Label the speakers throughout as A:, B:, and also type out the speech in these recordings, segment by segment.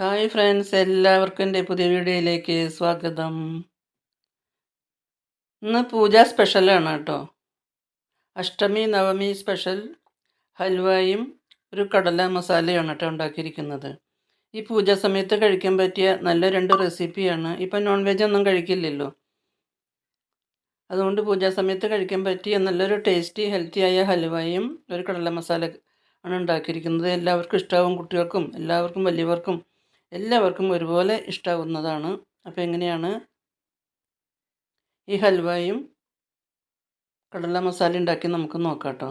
A: Hi friends എല്ലാവർക്കും എന്റെ പുതിയ വീഡിയോയിലേക്ക് സ്വാഗതം. ഇന്ന് പൂജ സ്പെഷ്യലാണ് കേട്ടോ. അഷ്ടമി നവമി സ്പെഷ്യൽ ഹൽവയും ഒരു കടല മസാലയാണ് കേട്ടോ ഉണ്ടാക്കിയിരിക്കുന്നത്. ഈ പൂജ സമയത്ത് കഴിക്കാൻ പറ്റിയ നല്ല രണ്ട് റെസിപ്പിയാണ് ഇപ്പം നോൺ വെജ് ഒന്നും കഴിക്കില്ലല്ലോ. അതുകൊണ്ട് പൂജ സമയത്ത് കഴിക്കാൻ പറ്റിയ നല്ലൊരു ടേസ്റ്റി ഹെൽത്തിയായ ഹൽവയും ഒരു കടല മസാല ആണ് ഉണ്ടാക്കിയിരിക്കുന്നത്. എല്ലാവർക്കും ഇഷ്ടമാവും കുട്ടികൾക്കും എല്ലാവർക്കും വലിയവർക്കും എല്ലാവർക്കും ഒരുപോലെ ഇഷ്ടാവുന്നതാണ്. അപ്പോൾ എങ്ങനെയാണ്? ഈ ഹൽവയും കടല മസാല ഉണ്ടാക്കി നമുക്ക് നോക്കാം കേട്ടോ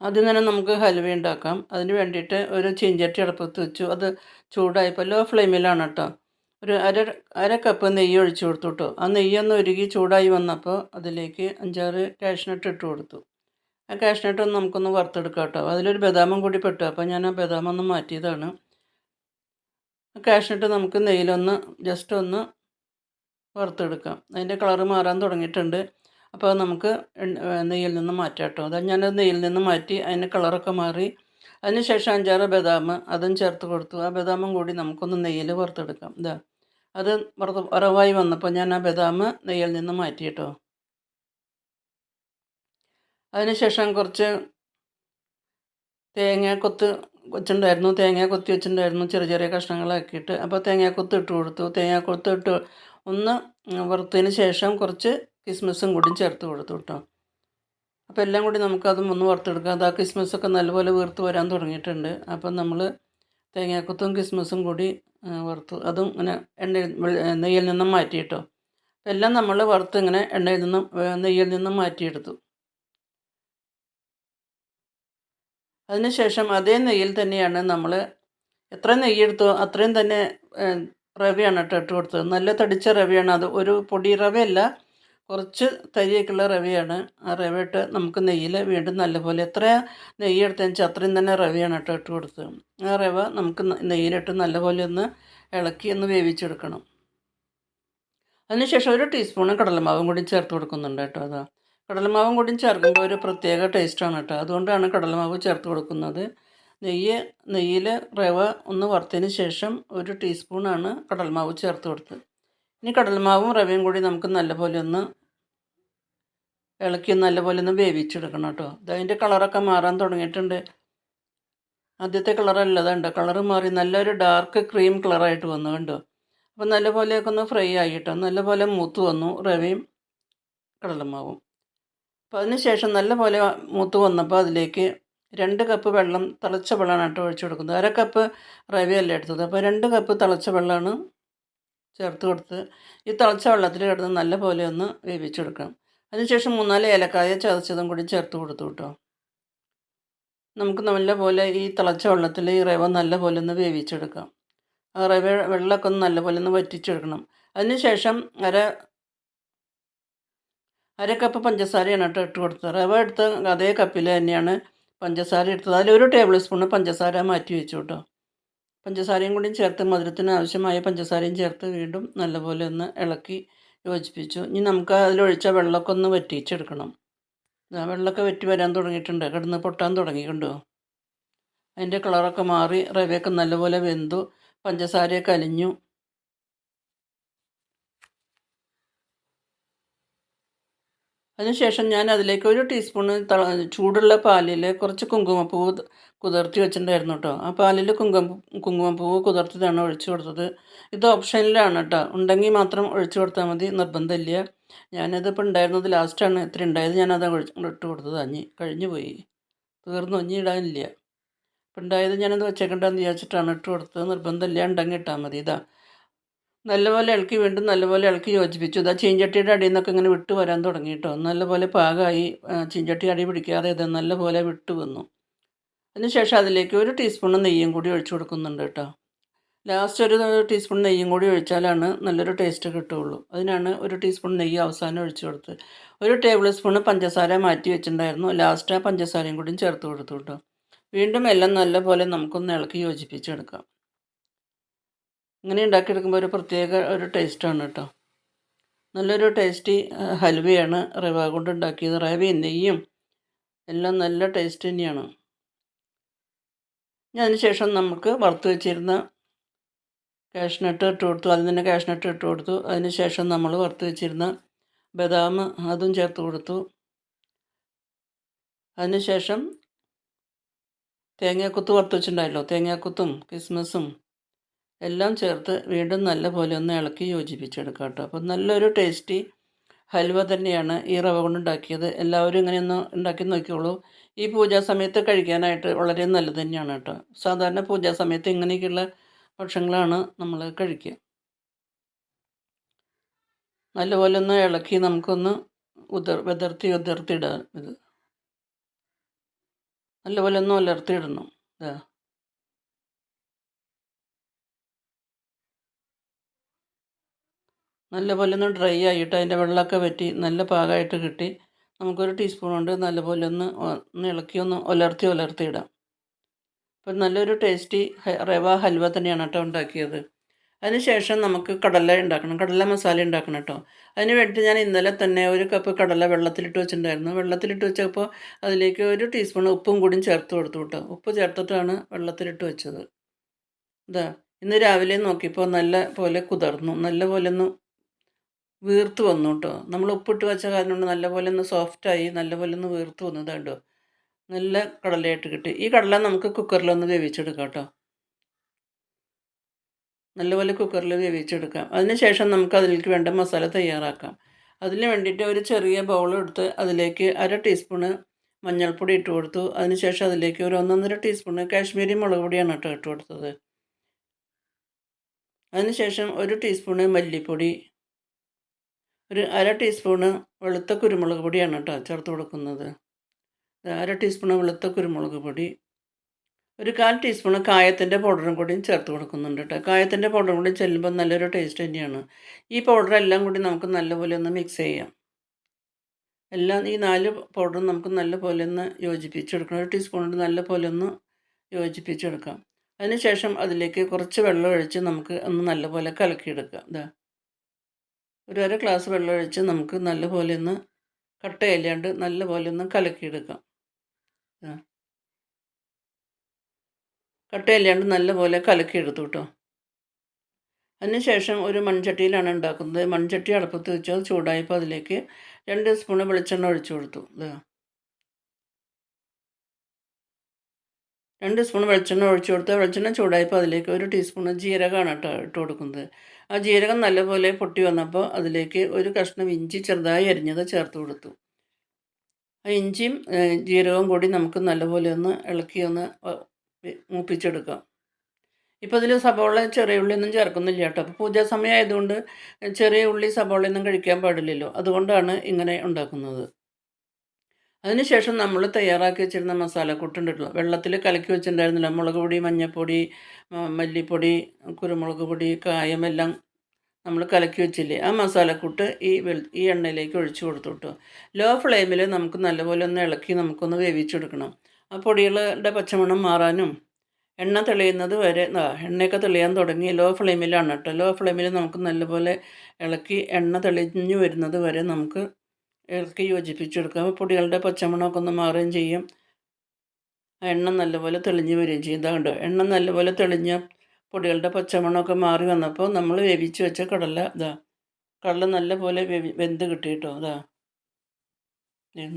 A: ആദ്യം തന്നെ നമുക്ക് ഹൽവ ഉണ്ടാക്കാം. അതിന് വേണ്ടിയിട്ട് ഒരു ചീഞ്ചട്ടി അടുപ്പത്ത് വെച്ചു. അത് ചൂടായപ്പോൾ ലോ ഫ്ലെയിമിലാണ് കേട്ടോ ഒരു അര അര കപ്പ് നെയ്യ് ഒഴിച്ചു കൊടുത്തു കേട്ടോ ആ നെയ്യൊന്ന് ഒരുകി ചൂടായി വന്നപ്പോൾ അതിലേക്ക് അഞ്ചാറ് കാഷ്നട്ട് ഇട്ട് കൊടുത്തു. ആ കാഷ്നട്ടൊന്ന് നമുക്കൊന്ന് വറുത്തെടുക്കാം കേട്ടോ. അതിലൊരു ബദാമം കൂടി പെട്ടു. അപ്പോൾ ഞാൻ ആ ബദാമം ഒന്ന് മാറ്റിയതാണ്. കാഷ്നട്ട് നമുക്ക് നെയ്യിലൊന്ന് ജസ്റ്റ് ഒന്ന് വറുത്തെടുക്കാം. അതിന്റെ കളറ് മാറാൻ തുടങ്ങിയിട്ടുണ്ട്. അപ്പോൾ നമുക്ക് നെയ്യിൽ നിന്ന് മാറ്റാം കേട്ടോ. അത് ഞാൻ നെയ്യിൽ നിന്ന് മാറ്റി അതിന്റെ കളറൊക്കെ മാറി. അതിന് ശേഷം അഞ്ചാറ് ബദാം അതും ചേർത്ത് കൊടുത്തു. ആ ബദാമും കൂടി നമുക്കൊന്ന് നെയ്യിൽ വറുത്തെടുക്കാം. ഇതാ അത് വറുത്ത് വറവായി വന്നപ്പോൾ ഞാൻ ആ ബദാം നെയ്യിൽ നിന്ന് മാറ്റി കേട്ടോ. അതിനുശേഷം കുറച്ച് തേങ്ങ കൊത്ത് വെച്ചിട്ടുണ്ടായിരുന്നു. തേങ്ങ കൊത്തി വെച്ചിട്ടുണ്ടായിരുന്നു. ചെറിയ ചെറിയ കഷ്ണങ്ങളാക്കിയിട്ട്. അപ്പോൾ തേങ്ങാക്കൊത്ത് ഇട്ട് കൊടുത്തു. തേങ്ങാക്കൊത്ത് ഇട്ട് ഒന്ന് വറുത്തതിന് ശേഷം കുറച്ച് കിസ്മിസും കൂടി ചേർത്ത് കൊടുത്തു കേട്ടോ അപ്പോൾ എല്ലാം കൂടി നമുക്കതും ഒന്ന് വറുത്തെടുക്കാം. അത് ആ കിസ്മിസൊക്കെ നല്ലപോലെ വീർത്ത് വരാൻ തുടങ്ങിയിട്ടുണ്ട്. അപ്പം നമ്മൾ തേങ്ങാക്കൊത്തും കിസ്മിസും കൂടി വറുത്തു. അതും ഇങ്ങനെ എണ്ണയിൽ നെയ്യിൽ നിന്നും മാറ്റിയിട്ടോ. എല്ലാം നമ്മൾ വറുത്ത് ഇങ്ങനെ എണ്ണയിൽ നിന്നും നെയ്യിൽ നിന്നും മാറ്റിയെടുത്തു. അതിനുശേഷം അതേ നെയ്യിൽ തന്നെയാണ് നമ്മൾ എത്ര നെയ്യെടുത്തോ അത്രയും തന്നെ റവയാണ് കേട്ടോ ഇട്ട് കൊടുത്തത്. നല്ല തടിച്ച റവയാണ് അത്. ഒരു പൊടി റവയല്ല കുറച്ച് തരിയൊക്കെയുള്ള റവയാണ്. ആ റവ ഇട്ട് നമുക്ക് നെയ്യിൽ വീണ്ടും നല്ലപോലെ എത്ര നെയ്യ് എടുത്തതെന്ന് വെച്ചാൽ അത്രയും തന്നെ റവയാണ് കേട്ടോ ഇട്ട് കൊടുത്തത്. ആ റവ നമുക്ക് നെയ്യിലിട്ട് നല്ലപോലെ ഒന്ന് ഇളക്കി ഒന്ന് വേവിച്ചെടുക്കണം. അതിനുശേഷം ഒരു ടീസ്പൂൺ കടലമാവും കൂടി ചേർത്ത് കൊടുക്കുന്നുണ്ട് കേട്ടോ അതാ. കടലമാവും കൂടി ചേർക്കുമ്പോൾ ഒരു പ്രത്യേക ടേസ്റ്റാണ് കേട്ടോ. അതുകൊണ്ടാണ് കടലമാവ് ചേർത്ത് കൊടുക്കുന്നത്. നെയ്യ് നെയ്യിൽ റവ ഒന്ന് വറുത്തതിന് ശേഷം ഒരു ടീസ്പൂണാണ് കടൽമാവ് ചേർത്ത് കൊടുത്തത് ഇനി കടൽമാവും റവയും കൂടി നമുക്ക് നല്ലപോലെ ഒന്ന് ഇളക്കി നല്ലപോലെ ഒന്ന് വേവിച്ചെടുക്കണം കേട്ടോ. അതതിന്റെ കളറൊക്കെ മാറാൻ തുടങ്ങിയിട്ടുണ്ട്. ആദ്യത്തെ കളറല്ല അതുണ്ട് കളറ് മാറി നല്ലൊരു ഡാർക്ക് ക്രീം കളറായിട്ട് വന്നു കണ്ടോ? അപ്പോൾ നല്ലപോലെയൊക്കെ ഒന്ന് ഫ്രൈ ആയിട്ടോ നല്ലപോലെ മൂത്ത് വന്നു റവയും കടലമാവും. അപ്പോൾ അതിന് ശേഷം നല്ലപോലെ മൂത്ത് വന്നപ്പോൾ അതിലേക്ക് രണ്ട് കപ്പ് വെള്ളം തിളച്ച വെള്ളമാണ് കേട്ടോ ഒഴിച്ചു കൊടുക്കുന്നത്. അര കപ്പ് റവയല്ല എടുത്തത്. അപ്പോൾ രണ്ട് കപ്പ് തിളച്ച വെള്ളമാണ് ചേർത്ത് കൊടുത്ത് ഈ തിളച്ച വെള്ളത്തിൽ കിടന്ന് നല്ല പോലെ ഒന്ന് വേവിച്ചെടുക്കണം അതിനുശേഷം മൂന്നാൽ ഏലക്കായ ചതച്ചതും കൂടി ചേർത്ത് കൊടുത്തു കേട്ടോ. നമുക്ക് നല്ല പോലെ ഈ തിളച്ച വെള്ളത്തിൽ ഈ റവ നല്ല പോലെ ഒന്ന് വേവിച്ചെടുക്കാം. ആ റവ വെള്ളമൊക്കെ ഒന്ന് നല്ല പോലെ ഒന്ന് വറ്റിച്ചെടുക്കണം. അതിനുശേഷം അര അര കപ്പ് പഞ്ചസാരയാണ് കേട്ടോ ഇട്ട് കൊടുത്തത് റവ എടുത്ത അതേ കപ്പിൽ തന്നെയാണ് പഞ്ചസാര എടുത്തത്. അതിൽ ഒരു ടേബിൾ സ്പൂണ് പഞ്ചസാര മാറ്റി വെച്ചു കേട്ടോ. പഞ്ചസാരയും കൂടി ചേർത്ത് മധുരത്തിന് ആവശ്യമായ പഞ്ചസാരയും ചേർത്ത് വീണ്ടും നല്ലപോലെ ഒന്ന് ഇളക്കി യോജിപ്പിച്ചു. ഇനി നമുക്ക് അതിലൊഴിച്ച വെള്ളമൊക്കെ ഒന്ന് വറ്റിച്ചെടുക്കണം. വെള്ളമൊക്കെ വറ്റി വരാൻ തുടങ്ങിയിട്ടുണ്ട്. കിടന്ന് പൊട്ടാൻ തുടങ്ങിയിട്ടുണ്ടോ അതിന്റെ കളറൊക്കെ മാറി റവയൊക്കെ നല്ലപോലെ വെന്തു പഞ്ചസാരയൊക്കെ അലിഞ്ഞു. അതിനുശേഷം ഞാൻ അതിലേക്ക് ഒരു ടീസ്പൂണ് ചൂടുള്ള പാലിൽ കുറച്ച് കുങ്കുമപ്പൂവ് കുതിർത്തി വെച്ചിട്ടുണ്ടായിരുന്നു കേട്ടോ ആ പാലിൽ കുങ്കുമ കുങ്കുമപ്പൂവ് കുതിർത്തിട്ടാണ് ഒഴിച്ചു കൊടുത്തത്. ഇത് ഓപ്ഷനിലാണ് കേട്ടോ ഉണ്ടെങ്കിൽ മാത്രം ഒഴിച്ചു കൊടുത്താൽ മതി. നിർബന്ധമില്ല. ഞാനതിപ്പോൾ ഉണ്ടായിരുന്നത് ലാസ്റ്റാണ് ഇത്ര ഉണ്ടായത് ഞാനത് ഇട്ട് കൊടുത്തത്. അഞ്ഞി കഴിഞ്ഞു പോയി. തീർന്നു. അഞ്ഞി ഇടാനില്ല. ഇപ്പം ഉണ്ടായത് ഞാനത് വെച്ചേക്കണ്ടെന്ന് വിചാരിച്ചിട്ടാണ് ഇട്ട് കൊടുത്തത്. നിർബന്ധമില്ല. ഉണ്ടെങ്കിൽ ഇട്ടാൽ മതി. ഇതാ. നല്ലപോലെ ഇളക്കി വീണ്ടും നല്ലപോലെ ഇളക്കി യോജിപ്പിച്ചു. ഇതാ ചീഞ്ചട്ടിയുടെ അടിയിൽ നിന്നൊക്കെ ഇങ്ങനെ വിട്ട് വരാൻ തുടങ്ങി കേട്ടോ നല്ലപോലെ പാകമായി ചീഞ്ചട്ടി അടി പിടിക്കാതെ ഇത് നല്ലപോലെ വിട്ട് വന്നു. അതിനുശേഷം അതിലേക്ക് ഒരു ടീസ്പൂൺ നെയ്യും കൂടി ഒഴിച്ചു കൊടുക്കുന്നുണ്ട് കേട്ടോ ലാസ്റ്റ് ഒരു ടീസ്പൂൺ നെയ്യും കൂടി ഒഴിച്ചാലാണ് നല്ലൊരു ടേസ്റ്റ് കിട്ടുകയുള്ളൂ. അതിനാണ് ഒരു ടീസ്പൂൺ നെയ്യ് അവസാനം ഒഴിച്ചു കൊടുത്തത്. ഒരു ടേബിൾ സ്പൂൺ പഞ്ചസാര മാറ്റി വെച്ചിട്ടുണ്ടായിരുന്നു. ലാസ്റ്റ് ആ പഞ്ചസാരയും കൂടി ചേർത്ത് കൊടുത്തു കേട്ടോ വീണ്ടും എല്ലാം നല്ലപോലെ നമുക്കൊന്ന് ഇളക്കി യോജിപ്പിച്ചെടുക്കാം. ഇങ്ങനെ ഉണ്ടാക്കിയെടുക്കുമ്പോൾ ഒരു പ്രത്യേക ഒരു ടേസ്റ്റാണ് കേട്ടോ നല്ലൊരു ടേസ്റ്റി ഹൽവയാണ് റവ കൊണ്ട് ഉണ്ടാക്കിയത്. റവയും നെയ്യും എല്ലാം നല്ല ടേസ്റ്റ് തന്നെയാണ്. അതിന് ശേഷം നമുക്ക് വറുത്ത് വെച്ചിരുന്ന കാഷ്നട്ട് ഇട്ട് കൊടുത്തു. അതിൽ തന്നെ കാഷ്നട്ട് ഇട്ട് കൊടുത്തു. അതിന് ശേഷം നമ്മൾ വറുത്ത് വെച്ചിരുന്ന ബദാം അതും ചേർത്ത് കൊടുത്തു. അതിന് ശേഷം തേങ്ങാക്കുത്ത് വറുത്ത് വെച്ചിട്ടുണ്ടായല്ലോ. തേങ്ങാക്കുത്തും കിസ്മസും എല്ലാം ചേർത്ത് വീണ്ടും നല്ല പോലെ ഒന്ന് ഇളക്കി യോജിപ്പിച്ചെടുക്കാം കേട്ടോ അപ്പം നല്ലൊരു ടേസ്റ്റി ഹൽവ തന്നെയാണ് ഈ റവ കൊണ്ട് ഉണ്ടാക്കിയത് എല്ലാവരും ഇങ്ങനെയൊന്ന് ഉണ്ടാക്കി നോക്കിയോളൂ ഈ പൂജാ സമയത്ത് കഴിക്കാനായിട്ട് വളരെ നല്ലത് തന്നെയാണ് കേട്ടോ. സാധാരണ പൂജാ സമയത്ത് ഇങ്ങനെയൊക്കെയുള്ള ഭക്ഷണങ്ങളാണ് നമ്മൾ കഴിക്കുക. നല്ലപോലെ ഒന്ന് ഇളക്കി നമുക്കൊന്ന് ഉതിർ വിതർത്തി ഉതിർത്തിടുക ഇത്. നല്ലപോലെ ഒന്ന് ഉലർത്തിയിടണം. ഇതാ നല്ലപോലെ ഒന്ന് ഡ്രൈ ആയിട്ട് അതിന്റെ വെള്ളമൊക്കെ വറ്റി നല്ല പാകമായിട്ട് കിട്ടി. നമുക്കൊരു ടീസ്പൂൺ കൊണ്ട് നല്ലപോലെ ഒന്ന് ഒന്ന് ഇളക്കി ഒന്ന് ഉലർത്തി ഉലർത്തി ഇടാം. അപ്പം നല്ലൊരു ടേസ്റ്റി റവ ഹൽവ തന്നെയാണ് കേട്ടോ ഉണ്ടാക്കിയത്. അതിനുശേഷം നമുക്ക് കടല ഉണ്ടാക്കണം. കടല മസാല ഉണ്ടാക്കണം കേട്ടോ. അതിന് വേണ്ടിയിട്ട് ഞാൻ ഇന്നലെ തന്നെ ഒരു കപ്പ് കടല വെള്ളത്തിലിട്ട് വെച്ചിട്ടുണ്ടായിരുന്നു. വെള്ളത്തിലിട്ട് വെച്ചപ്പോൾ അതിലേക്ക് ഒരു ടീസ്പൂൺ ഉപ്പും കൂടി ചേർത്ത് കൊടുത്തു കേട്ടോ. ഉപ്പ് ചേർത്തിട്ടാണ് വെള്ളത്തിലിട്ട് വെച്ചത്. ഇതാ ഇന്ന് രാവിലെ നോക്കിയപ്പോൾ നല്ല പോലെ കുതിർന്നു. നല്ല പോലെ ഒന്ന് വീർത്ത് വന്നു കേട്ടോ. നമ്മൾ ഉപ്പിട്ട് വെച്ച കാരണം കൊണ്ട് നല്ലപോലെ ഒന്ന് സോഫ്റ്റായി നല്ലപോലെ ഒന്ന് വീർത്ത് വന്നു. കേട്ടോ നല്ല കടലയായിട്ട് കിട്ടി. ഈ കടല നമുക്ക് കുക്കറിലൊന്ന് വേവിച്ചെടുക്കാം കേട്ടോ. നല്ലപോലെ കുക്കറിൽ വേവിച്ചെടുക്കാം. അതിന് ശേഷം നമുക്ക് അതിലേക്ക് വേണ്ട മസാല തയ്യാറാക്കാം. അതിന് വേണ്ടിയിട്ട് ഒരു ചെറിയ ബൗൾ എടുത്ത് അതിലേക്ക് അര ടീസ്പൂണ് മഞ്ഞൾപ്പൊടി ഇട്ട് കൊടുത്തു. അതിനുശേഷം അതിലേക്ക് ഒരു ഒന്നൊന്നര ടീസ്പൂണ് കാശ്മീരി മുളക് പൊടിയാണ് കേട്ടോ ഇട്ട് കൊടുത്തത്. അതിനുശേഷം ഒരു ടീസ്പൂണ് മല്ലിപ്പൊടി ഒരു അര ടീസ്പൂണ് വെളുത്ത കുരുമുളക് പൊടിയാണ് കേട്ടോ ചേർത്ത് കൊടുക്കുന്നത്. അര ടീസ്പൂണ് വെളുത്ത കുരുമുളക് പൊടി ഒരു കാൽ ടീസ്പൂണ് കായത്തിന്റെ പൗഡറും കൂടിയും ചേർത്ത് കൊടുക്കുന്നുണ്ട് കേട്ടോ. കായത്തിന്റെ പൗഡറും കൂടി ചെല്ലുമ്പോൾ നല്ലൊരു ടേസ്റ്റ് തന്നെയാണ്. ഈ പൗഡർ എല്ലാം കൂടി നമുക്ക് നല്ലപോലെ ഒന്ന് മിക്സ് ചെയ്യാം. എല്ലാം ഈ നാല് പൗഡറും നമുക്ക് നല്ലപോലെ ഒന്ന് യോജിപ്പിച്ചെടുക്കണം ഒരു ടീസ്പൂൺ കൊണ്ട് നല്ലപോലെ ഒന്ന് യോജിപ്പിച്ചെടുക്കാം അതിനുശേഷം അതിലേക്ക് കുറച്ച് വെള്ളം ഒഴിച്ച് നമുക്ക് ഒന്ന് നല്ലപോലെ കലക്കിയെടുക്കാം. ഇതാ ഒരു അര ഗ്ലാസ് വെള്ളം ഒഴിച്ച് നമുക്ക് നല്ലപോലെ ഒന്ന് കട്ടയില്ലാണ്ട് നല്ലപോലെ ഒന്ന് കലക്കിയെടുക്കാം. കട്ടയില്ലാണ്ട് നല്ലപോലെ കലക്കിയെടുത്തു കേട്ടോ. അതിനുശേഷം ഒരു മൺചട്ടിയിലാണ് ഉണ്ടാക്കുന്നത്. മൺചട്ടി അടുപ്പത്ത് വെച്ച് ചൂടായപ്പോൾ അതിലേക്ക് രണ്ട് സ്പൂണ് വെളിച്ചെണ്ണ ഒഴിച്ചു കൊടുത്തു. രണ്ട് സ്പൂൺ വെളിച്ചെണ്ണ ഒഴിച്ചു കൊടുത്ത് വെളിച്ചെണ്ണ ചൂടായപ്പോൾ അതിലേക്ക് ഒരു ടീസ്പൂൺ ജീരകമാണ് കേട്ടോ ഇട്ട് കൊടുക്കുന്നത്. ആ ജീരകം നല്ലപോലെ പൊട്ടി വന്നപ്പോൾ അതിലേക്ക് ഒരു കഷ്ണം ഇഞ്ചി ചെറുതായി അരിഞ്ഞത് ചേർത്ത് കൊടുത്തു. ആ ഇഞ്ചിയും ജീരകവും കൂടി നമുക്ക് നല്ലപോലെ ഒന്ന് ഇളക്കി ഒന്ന് മൂപ്പിച്ചെടുക്കാം. ഇപ്പോൾ ഇതിൽ സബോള ചെറിയ ഉള്ളിയൊന്നും ചേർക്കുന്നില്ല കേട്ടോ. അപ്പോൾ പൂജാ സമയം ആയതുകൊണ്ട് ചെറിയ ഉള്ളി സബോളയൊന്നും കഴിക്കാൻ പാടില്ലല്ലോ. അതുകൊണ്ടാണ് ഇങ്ങനെ ഉണ്ടാക്കുന്നത്. അതിനുശേഷം നമ്മൾ തയ്യാറാക്കി വെച്ചിരുന്ന മസാലക്കൂട്ടുണ്ടല്ലോ വെള്ളത്തിൽ കലക്കി വെച്ചിട്ടുണ്ടായിരുന്നില്ല. മുളക് പൊടി മഞ്ഞൾപ്പൊടി മല്ലിപ്പൊടി കുരുമുളക് പൊടി കായം എല്ലാം നമ്മൾ കലക്കി വെച്ചില്ലേ? ആ മസാലക്കൂട്ട് ഈ ഈ എണ്ണയിലേക്ക് ഒഴിച്ചു കൊടുത്തു ലോ ഫ്ലെയിമിൽ നമുക്ക് നല്ലപോലെ ഒന്ന് ഇളക്കി നമുക്കൊന്ന് വേവിച്ചെടുക്കണം. ആ പൊടികളുടെ പച്ചമണം മാറാനും എണ്ണ തെളിയുന്നത് വരെ എണ്ണയൊക്കെ തെളിയാൻ തുടങ്ങി ലോ ഫ്ലെയിമിലാണ് കേട്ടോ. ലോ ഫ്ലെയിമിൽ നമുക്ക് നല്ലപോലെ ഇളക്കി എണ്ണ തെളിഞ്ഞു വരുന്നത് വരെ നമുക്ക് ഇളക്കി യോജിപ്പിച്ചെടുക്കാം പൊടികളുടെ പച്ചമണമൊക്കെ ഒന്ന് മാറുകയും ചെയ്യും. എണ്ണ നല്ലപോലെ തെളിഞ്ഞ് വരികയും ചെയ്യും. ഇതാ കണ്ടോ എണ്ണ നല്ലപോലെ തെളിഞ്ഞ പൊടികളുടെ പച്ചമണമൊക്കെ മാറി വന്നപ്പോൾ നമ്മൾ വേവിച്ച് വെച്ച കടല ഇതാ കടല നല്ലപോലെ വേവി വെന്ത് കിട്ടി കേട്ടോ ഇതാ.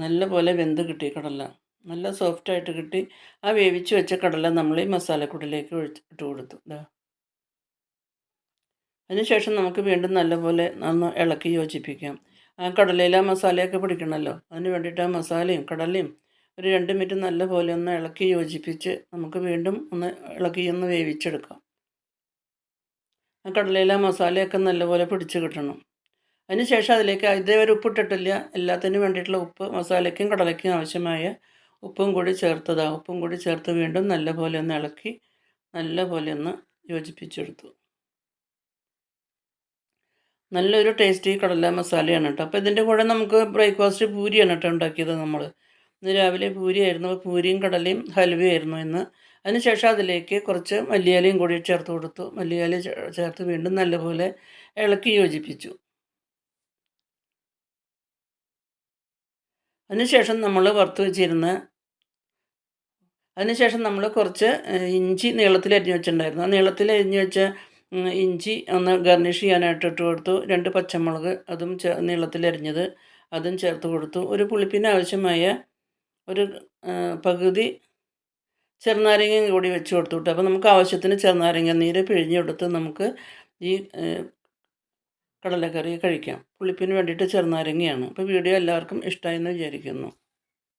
A: നല്ലപോലെ വെന്ത് കിട്ടി കടല. നല്ല സോഫ്റ്റായിട്ട് കിട്ടി. ആ വേവിച്ച് വെച്ച കടല നമ്മൾ ഈ മസാലക്കൂട്ടിലേക്ക് ഒഴിച്ച് ഇട്ട് കൊടുത്തു ഇതാ. അതിനുശേഷം നമുക്ക് വീണ്ടും നല്ലപോലെ നന്ന് ഇളക്കി യോജിപ്പിക്കാം. ആ കടലയിലെ മസാലയൊക്കെ പിടിക്കണമല്ലോ. അതിന് വേണ്ടിയിട്ട് ആ മസാലയും കടലയും ഒരു രണ്ട് മിനിറ്റ് നല്ല പോലെ ഒന്ന് ഇളക്കി യോജിപ്പിച്ച് നമുക്ക് വീണ്ടും ഒന്ന് ഇളക്കി ഒന്ന് വേവിച്ചെടുക്കാം. ആ കടലയിലെ മസാലയൊക്കെ നല്ലപോലെ പിടിച്ച് കിട്ടണം. അതിന് ശേഷം അതിലേക്ക് ഇതേവരെ ഉപ്പിട്ടിട്ടില്ല. എല്ലാത്തിനും വേണ്ടിയിട്ടുള്ള ഉപ്പ് മസാലയ്ക്കും കടലയ്ക്കും ആവശ്യമായ ഉപ്പും കൂടി ചേർത്തതാണ് ഉപ്പും കൂടി ചേർത്ത് വീണ്ടും നല്ലപോലെ ഒന്ന് ഇളക്കി നല്ലപോലെ ഒന്ന് യോജിപ്പിച്ചെടുത്തു. നല്ലൊരു ടേസ്റ്റി കടല മസാലയാണ് കേട്ടോ. അപ്പോൾ ഇതിന്റെ കൂടെ നമുക്ക് ബ്രേക്ക്ഫാസ്റ്റ് പൂരിയാണ് കേട്ടോ ഉണ്ടാക്കിയത് നമ്മൾ ഇന്ന് രാവിലെ പൂരിയായിരുന്നു. പൂരിയും കടലയും ഹൽവയായിരുന്നു ഇന്ന്. അതിനുശേഷം അതിലേക്ക് കുറച്ച് മല്ലിയാലയും കൂടി ചേർത്ത് കൊടുത്തു. മല്ലിയാല ചേർത്ത് വീണ്ടും നല്ലപോലെ ഇളക്കി യോജിപ്പിച്ചു. അതിനുശേഷം നമ്മൾ വറുത്ത് വെച്ചിരുന്ന അതിനുശേഷം നമ്മൾ കുറച്ച് ഇഞ്ചി നീളത്തിൽ അരിഞ്ഞു വെച്ചിട്ടുണ്ടായിരുന്നു. ആ നീളത്തിൽ അരിഞ്ഞു വെച്ച ഇഞ്ചി ഒന്ന് ഗർണിഷ് ചെയ്യാനായിട്ട് ഇട്ട് കൊടുത്തു. രണ്ട് പച്ചമുളക് അതും ചേ നീളത്തിലരിഞ്ഞത് അതും ചേർത്ത് കൊടുത്തു. ഒരു പുളിപ്പിന് ആവശ്യമായ ഒരു പകുതി ചെറുനാരങ്ങയും കൂടി വെച്ച് കൊടുത്തു വിട്ടു അപ്പോൾ നമുക്ക് ആവശ്യത്തിന് ചെറുനാരങ്ങ നീര് പിഴിഞ്ഞെടുത്ത് നമുക്ക് ഈ കടലക്കറി കഴിക്കാം. പുളിപ്പിന് വേണ്ടിയിട്ട് ചെറുനാരങ്ങയാണ്. അപ്പോൾ വീഡിയോ എല്ലാവർക്കും ഇഷ്ടമായെന്ന് വിചാരിക്കുന്നു.